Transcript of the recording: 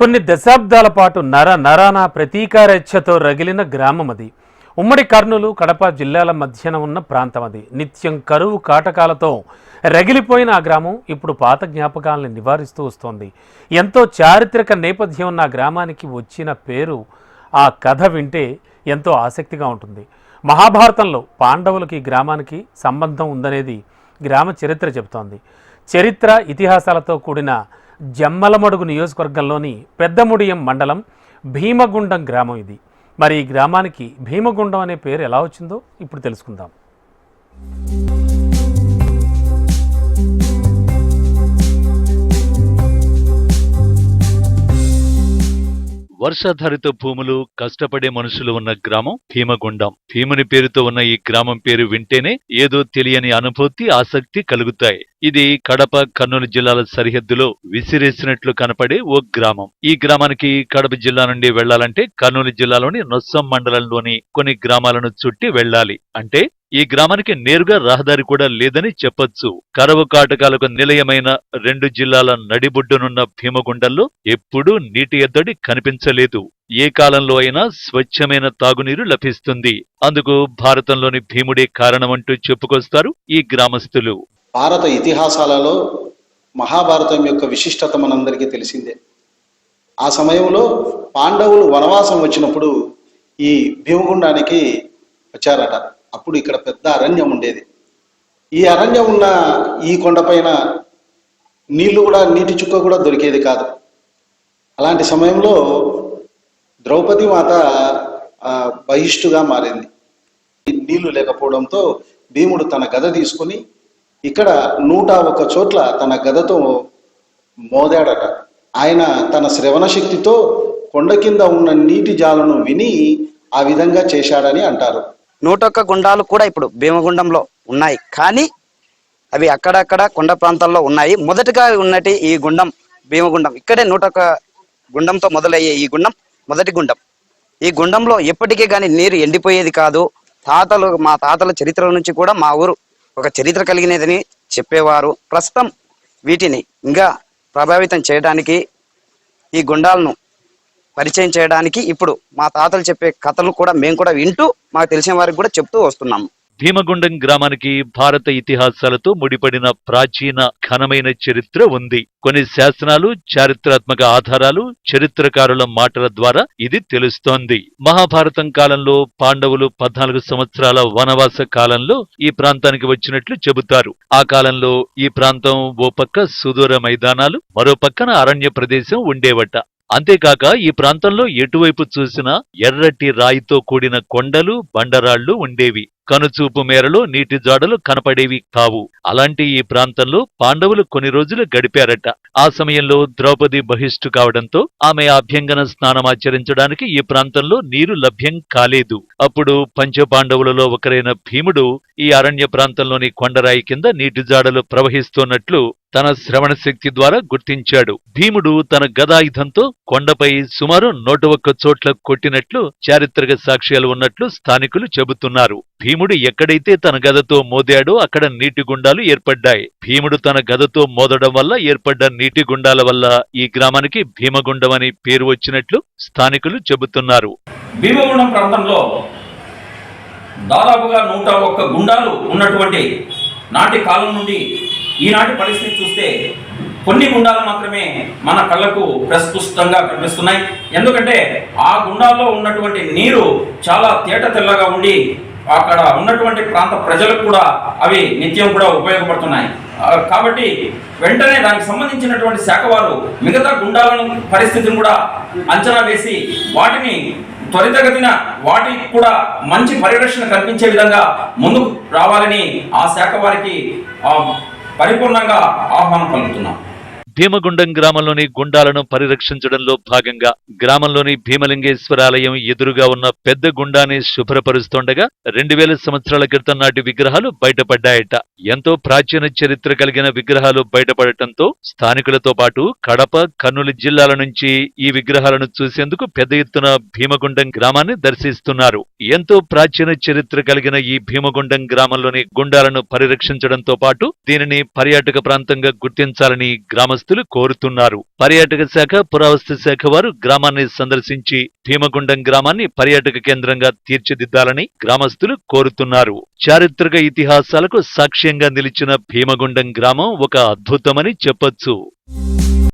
కొన్ని దశాబ్దాల పాటు నర నరాన ప్రతీకారేచ్ఛతో రగిలిన గ్రామం అది. ఉమ్మడి కర్నూలు కడప జిల్లాల మధ్యన ఉన్న ప్రాంతం అది. నిత్యం కరువు కాటకాలతో రగిలిపోయిన ఆ గ్రామం ఇప్పుడు పాత జ్ఞాపకాలను నివారిస్తూ వస్తోంది. ఎంతో చారిత్రక నేపథ్యం ఉన్న ఆ గ్రామానికి వచ్చిన పేరు ఆ కథ వింటే ఎంతో ఆసక్తిగా ఉంటుంది. మహాభారతంలో పాండవులకి గ్రామానికి సంబంధం ఉందనేది గ్రామ చరిత్ర చెబుతోంది. చరిత్ర ఇతిహాసాలతో కూడిన జమ్మలమడుగు నియోజకవర్గంలోని పెద్దముడియం మండలం భీమగుండం గ్రామం ఇది. మరి ఈ గ్రామానికి భీమగుండం అనే పేరు ఎలా వచ్చిందో ఇప్పుడు తెలుసుకుందాం. వర్షాధారిత భూములు కష్టపడే మనుషులు ఉన్న గ్రామం భీమగుండం. భీముని పేరుతో ఉన్న ఈ గ్రామం పేరు వింటేనే ఏదో తెలియని అనుభూతి ఆసక్తి కలుగుతాయి. ఇది కడప కర్నూలు జిల్లాల సరిహద్దులో విసిరేసినట్లు కనపడే ఓ గ్రామం. ఈ గ్రామానికి కడప జిల్లా నుండి వెళ్ళాలంటే కర్నూలు జిల్లాలోని నొస్సం మండలంలోని కొన్ని గ్రామాలను చుట్టి వెళ్ళాలి. అంటే ఈ గ్రామానికి నేరుగా రహదారి కూడా లేదని చెప్పొచ్చు. కరవు కాటకాలకు నిలయమైన రెండు జిల్లాల నడిబుడ్డునున్న భీమగుండంలో ఎప్పుడూ నీటి ఎద్దడి కనిపించలేదు. ఏ కాలంలో అయినా స్వచ్ఛమైన తాగునీరు లభిస్తుంది. అందుకు భారతంలోని భీముడే కారణమంటూ చెప్పుకొస్తారు ఈ గ్రామస్తులు. భారత ఇతిహాసాలలో మహాభారతం యొక్క విశిష్టత మనందరికీ తెలిసిందే. ఆ సమయంలో పాండవులు వనవాసం వచ్చినప్పుడు ఈ భీమగుండానికి వచ్చారట. అప్పుడు ఇక్కడ పెద్ద అరణ్యం ఉండేది. ఈ అరణ్యం ఉన్న ఈ కొండపైన నీళ్ళు కూడా నీటి చుక్క కూడా దొరికేది కాదు. అలాంటి సమయంలో ద్రౌపది మాత బహిష్టుగా మారింది. నీళ్ళు లేకపోవడంతో భీముడు తన గద తీసుకుని ఇక్కడ నూట ఒక చోట్ల తన గదతో మోదాడట. ఆయన తన శ్రవణ శక్తితో కొండ కింద ఉన్న నీటి జాలను విని ఆ విధంగా చేశాడని అంటారు. నూటొక్క గుండాలు కూడా ఇప్పుడు భీమగుండంలో ఉన్నాయి. కానీ అవి అక్కడక్కడ కొండ ప్రాంతాల్లో ఉన్నాయి. మొదటగా ఉన్నటి ఈ గుండం భీమగుండం. ఇక్కడే నూటొక్క గుండంతో మొదలయ్యే ఈ గుండం మొదటి గుండం. ఈ గుండంలో ఎప్పటికీ కానీ నీరు ఎండిపోయేది కాదు. తాతలు మా తాతల చరిత్ర నుంచి కూడా మా ఊరు ఒక చరిత్ర కలిగినదని చెప్పేవారు. ప్రస్తుతం వీటిని ఇంకా ప్రభావితం చేయడానికి ఈ గుండాలను పరిచయం చేయడానికి ఇప్పుడు మా తాతలు చెప్పే కథలు కూడా మేము కూడా వింటూ మాకు తెలిసిన వారికి కూడా చెప్తూ వస్తున్నాము. భీమగుండం గ్రామానికి భారత ఇతిహాసాలతో ముడిపడిన ప్రాచీన ఘనమైన చరిత్ర ఉంది. కొన్ని శాసనాలు చారిత్రాత్మక ఆధారాలు చరిత్రకారుల మాటల ద్వారా ఇది తెలుస్తోంది. మహాభారతం కాలంలో పాండవులు పద్నాలుగు సంవత్సరాల వనవాస కాలంలో ఈ ప్రాంతానికి వచ్చినట్లు చెబుతారు. ఆ కాలంలో ఈ ప్రాంతం ఓ పక్క సుదూర మైదానాలు మరో పక్కన అరణ్య ప్రదేశం ఉండేవట. అంతేకాక ఈ ప్రాంతంలో ఎటువైపు చూసినా ఎర్రటి రాయితో కూడిన కొండలు బండరాళ్ళు ఉండేవి. కనుచూపు మేరలో నీటి జాడలు కనపడేవి కావు. అలాంటి ఈ ప్రాంతంలో పాండవులు కొన్ని రోజులు గడిపారట. ఆ సమయంలో ద్రౌపది బహిష్టు కావడంతో ఆమె అభ్యంగన స్నానమాచరించడానికి ఈ ప్రాంతంలో నీరు లభ్యం కాలేదు. అప్పుడు పంచపాండవులలో ఒకరైన భీముడు ఈ అరణ్య ప్రాంతంలోని కొండరాయి కింద నీటి జాడలు ప్రవహిస్తున్నట్లు తన శ్రవణ శక్తి ద్వారా గుర్తించాడు. భీముడు తన గదాయుధంతో కొండపై సుమారు నూట ఒక్క చోట్ల కొట్టినట్లు చారిత్రక సాక్ష్యాలు ఉన్నట్లు స్థానికులు చెబుతున్నారు. భీముడు ఎక్కడైతే తన గదతో మోదాడో అక్కడ నీటి గుండాలు ఏర్పడ్డాయి. భీముడు తన గదతో మోదడం వల్ల ఏర్పడ్డ నీటి గుండాల వల్ల ఈ గ్రామానికి భీమగుండం అని పేరు వచ్చినట్లు స్థానికులు చెబుతున్నారు. భీమగుండం ప్రాంతంలో దాదాపుగా నూట ఒక్క గుండాలు ఉన్నటువంటి నాటి కాలం నుండి ఈనాటి పరిస్థితి చూస్తే కొన్ని గుండాలు మాత్రమే మన కళ్ళకు ప్రస్పుష్టంగా కనిపిస్తున్నాయి. ఎందుకంటే ఆ గుండాల్లో ఉన్నటువంటి నీరు చాలా తేట తెల్లగా ఉండి అక్కడ ఉన్నటువంటి ప్రాంత ప్రజలకు కూడా అవి నిత్యం కూడా ఉపయోగపడుతున్నాయి. కాబట్టి వెంటనే దానికి సంబంధించినటువంటి శాఖ వారు మిగతా గుండాలను పరిస్థితిని కూడా అంచనా వేసి వాటిని త్వరితగతిన వాటికి కూడా మంచి పరిరక్షణ కల్పించే విధంగా ముందుకు రావాలని ఆ శాఖ వారికి పరిపూర్ణంగా ఆహ్వానం పలుకుతున్నాం. భీమగుండం గ్రామంలోని గుండాలను పరిరక్షించడంలో భాగంగా గ్రామంలోని భీమలింగేశ్వరాలయం ఎదురుగా ఉన్న పెద్ద గుండాన్ని శుభ్రపరుస్తుండగా రెండు వేల సంవత్సరాల క్రితం నాటి విగ్రహాలు బయటపడ్డాయట. ఎంతో ప్రాచీన చరిత్ర కలిగిన విగ్రహాలు బయటపడటంతో స్థానికులతో పాటు కడప కర్నూలు జిల్లాల నుంచి ఈ విగ్రహాలను చూసేందుకు పెద్ద ఎత్తున భీమగుండం గ్రామాన్ని దర్శిస్తున్నారు. ఎంతో ప్రాచీన చరిత్ర కలిగిన ఈ భీమగుండం గ్రామంలోని గుండాలను పరిరక్షించడంతో పాటు దీనిని పర్యాటక ప్రాంతంగా గుర్తించాలని గ్రామస్తులు గ్రామస్తులు కోరుతున్నారు. పర్యాటక శాఖ పురావస్తు శాఖ వారు గ్రామాన్ని సందర్శించి భీమగుండం గ్రామాన్ని పర్యాటక కేంద్రంగా తీర్చిదిద్దాలని గ్రామస్తులు కోరుతున్నారు. చారిత్రక ఇతిహాసాలకు సాక్ష్యంగా నిలిచిన భీమగుండం గ్రామం ఒక అద్భుతమని చెప్పొచ్చు.